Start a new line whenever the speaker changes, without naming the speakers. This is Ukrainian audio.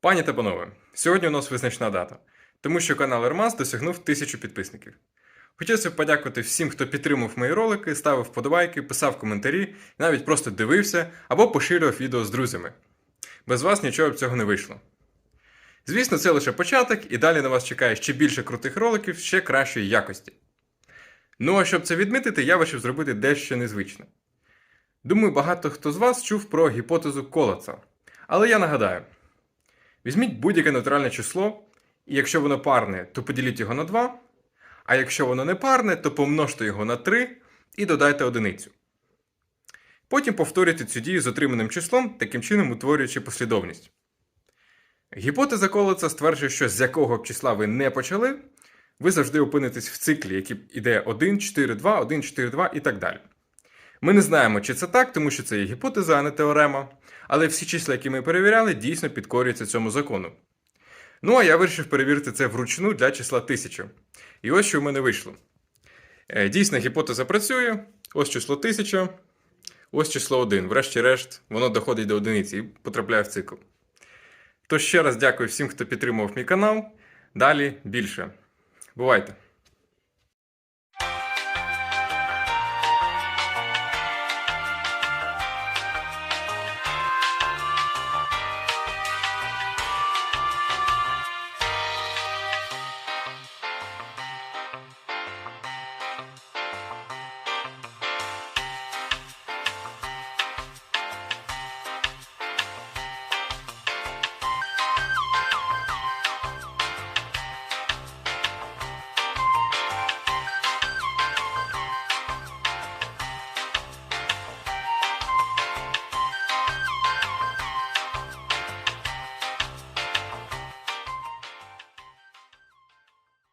Пані та панове, сьогодні у нас визначна дата, тому що канал Ермас досягнув тисячу підписників. Хотілося б подякувати всім, хто підтримав мої ролики, ставив вподобайки, писав коментарі, навіть просто дивився або поширював відео з друзями. Без вас нічого б цього не вийшло. Звісно, це лише початок, і далі на вас чекає ще більше крутих роликів ще кращої якості. Ну а щоб це відмітити, я вирішив зробити дещо незвичне. Думаю, багато хто з вас чув про гіпотезу Колаца. Але я нагадаю: візьміть будь-яке натуральне число, і якщо воно парне, то поділіть його на 2, а якщо воно не парне, то помножте його на 3 і додайте одиницю. Потім повторюйте цю дію з отриманим числом, таким чином утворюючи послідовність. Гіпотеза Колеца стверджує, що з якого б числа ви не почали, ви завжди опинитесь в циклі, який іде 1, 4, 2, 1, 4, 2 і так далі. Ми не знаємо, чи це так, тому що це є гіпотеза, а не теорема, але всі числа, які ми перевіряли, дійсно підкорюються цьому закону. Ну а я вирішив перевірити це вручну для числа 1000. І ось що в мене вийшло. Е, Дійсно, гіпотеза працює, ось число 1000, ось число 1. Врешті-решт, воно доходить до одиниці і потрапляє в цикл. Тож ще раз дякую всім, хто підтримував мій канал. Далі більше. Бувайте!